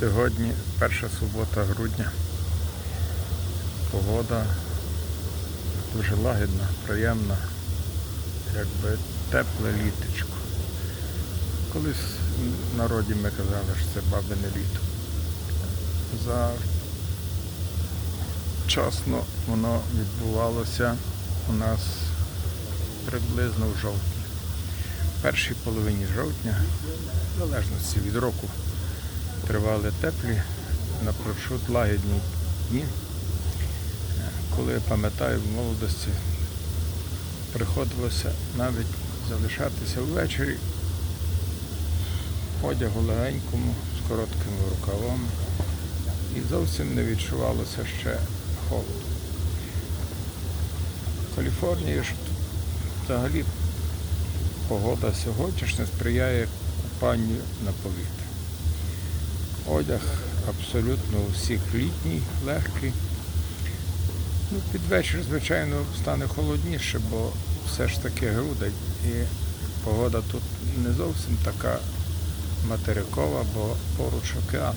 Сьогодні перша субота грудня. Погода дуже лагідна, приємна, якби тепле літочко. Колись в народі ми казали, що це бабине літо. За вчасно воно відбувалося у нас приблизно в жовтні. В першій половині жовтня, в залежності від року, тривали теплі, напрочуд лагідні дні. Коли пам'ятаю, в молодості приходилося навіть залишатися ввечері одягу легенькому, з короткими рукавами. І зовсім не відчувалося ще холоду. В Каліфорнії ж взагалі погода сьогоднішня сприяє купанню на повітрі. Одяг абсолютно у всіх літній, легкий. Ну, під вечір, звичайно, стане холодніше, бо все ж таки грудень і погода тут не зовсім така материкова, бо поруч океан,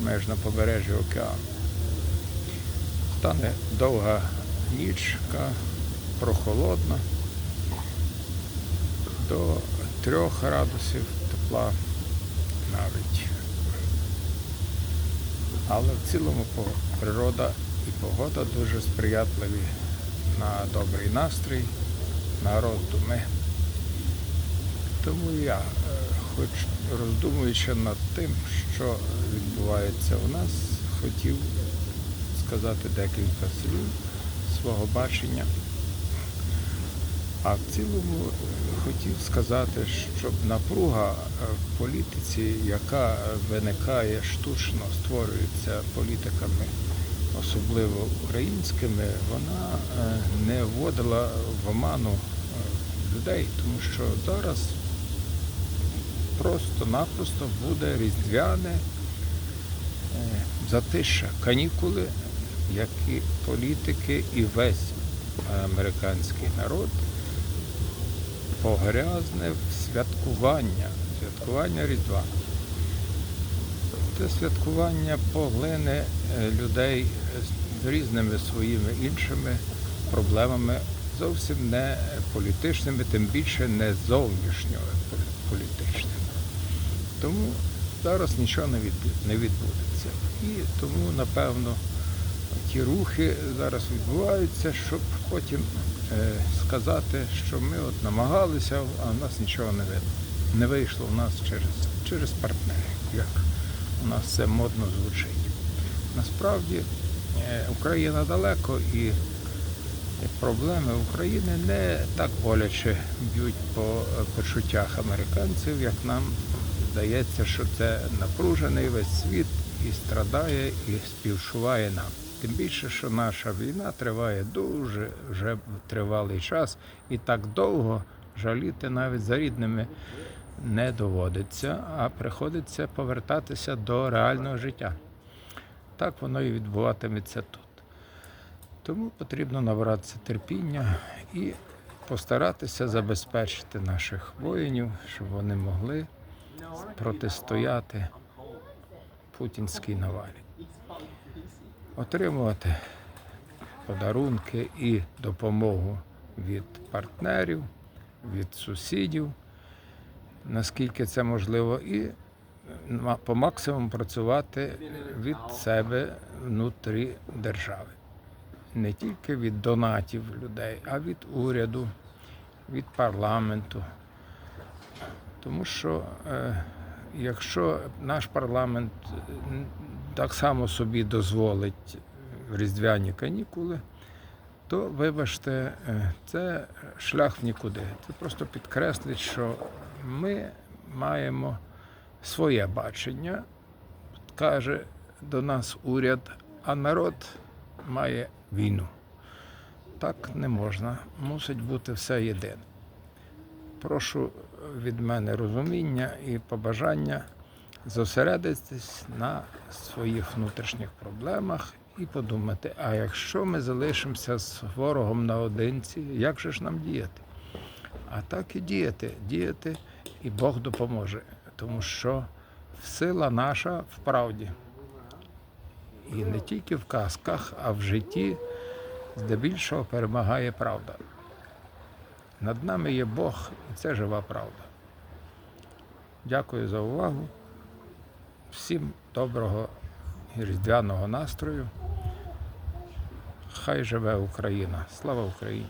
майже на побережжі океану. Стане довга нічка, прохолодна, до трьох градусів тепла навіть. Але в цілому природа і погода дуже сприятливі на добрий настрій, на роздуми. Тому я, е, хоч роздумуючи над тим, що відбувається у нас, хотів сказати декілька слів свого бачення. А в цілому е, хотів сказати, щоб напруга е, в політиці, яка виникає штучно, створюється політиками, особливо українськими, вона е, не вводила в оману людей, тому що зараз просто-напросто буде різдвяне затища, канікули, які політики і весь американський народ погрязне в святкування, святкування Різдва. Це святкування поглине е, людей з різними своїми іншими проблемами, зовсім не політичними, тим більше не зовнішньо політичними. Тому зараз нічого не відбу- не відбудеться. І тому, напевно, ті рухи зараз відбуваються, щоб потім е, сказати, що ми от намагалися, а в нас нічого не видно. Не вийшло в нас через, через партнерів, як у нас це модно звучить. Насправді е, Україна далеко і проблеми України не так боляче б'ють по е, почуттях американців, як нам здається, що це напружений весь світ і страдає, і співчуває нам. Тим більше, що наша війна триває дуже вже тривалий час, і так довго жаліти навіть за рідними не доводиться, а приходиться повертатися до реального життя. Так воно і відбуватиметься тут. Тому потрібно набратися терпіння і постаратися забезпечити наших воїнів, щоб вони могли протистояти путінській навалі. Отримувати подарунки і допомогу від партнерів, від сусідів, наскільки це можливо, і по максимуму працювати від себе внутрі держави не тільки від донатів людей, а від уряду, від парламенту. Тому що е, якщо наш парламент е, так само собі дозволить різдвяні канікули, то вибачте, е, це шлях в нікуди. Це просто підкреслить, що ми маємо своє бачення, каже до нас уряд, а народ має війну. Так не можна. Мусить бути все єдине. Прошу від мене розуміння і побажання зосередитись на своїх внутрішніх проблемах і подумати, а якщо ми залишимося з ворогом наодинці, як же ж нам діяти? А так і діяти, діяти, і Бог допоможе, тому що сила наша в правді. І не тільки в казках, а в житті здебільшого перемагає правда. Над нами є Бог, і це жива правда. Дякую за увагу. Всім доброго і різдвяного настрою. Хай живе Україна! Слава Україні!